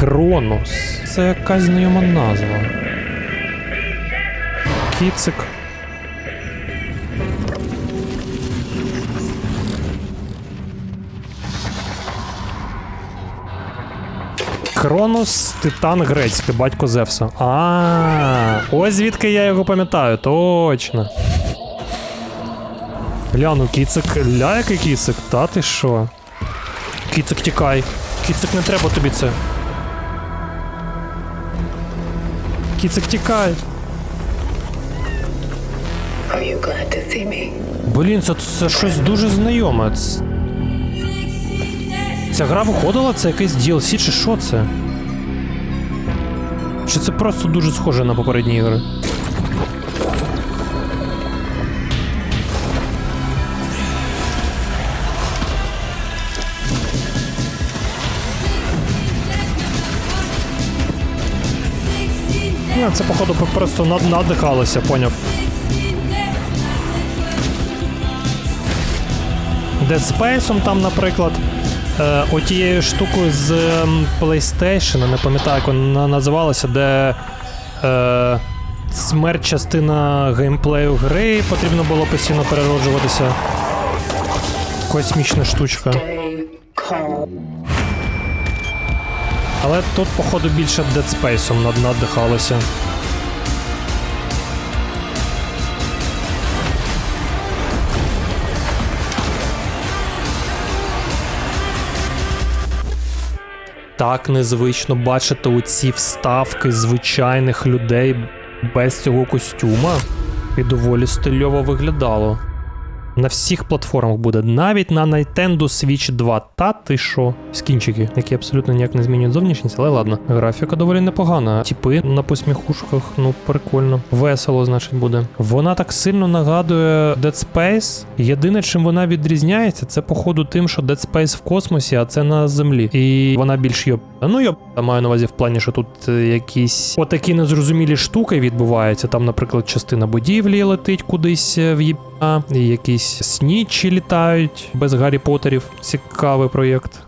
Кронос. Це якась знайома назва. Кіцик. Кронос Титан Грецький, батько Зевса. А, ось звідки я його пам'ятаю, точно. Ля, ну кіцик, ля, який кіцик, та ти що? Кіцик тікай. Кіцик не треба тобі це. Кіцик тікай. Блін, це, це щось дуже знайоме. Ця гра виходила, це якийсь DLC, чи що це? Чи це просто дуже схоже на попередні ігри? Ну, це, походу, просто надихалося, поняв. Dead Space там, наприклад, е, отією штукою з ем, PlayStation, не пам'ятаю, як вона називалася, де е, смерть частина геймплею гри потрібно було постійно перероджуватися. Космічна штучка. Але тут, походу, більше Dead Space над надихалося. Так незвично бачити оці вставки звичайних людей без цього костюма. І доволі стильово виглядало. На всіх платформах буде, навіть на Nintendo Switch 2. Та ти що? Скінчики, які абсолютно ніяк не змінюють зовнішність, але ладно. Графіка доволі непогана. Тіпи на посміхушках, ну прикольно. Весело, значить, буде. Вона так сильно нагадує Dead Space. Єдине, чим вона відрізняється, це походу тим, що Dead Space в космосі, а це на землі. І вона більш йоб. Ну йоб. Я маю на увазі в плані, що тут е, якісь отакі незрозумілі штуки відбуваються. Там, наприклад, частина будівлі летить кудись е, в і якісь снічі літають без Гаррі Поттерів. Цікавий проєкт.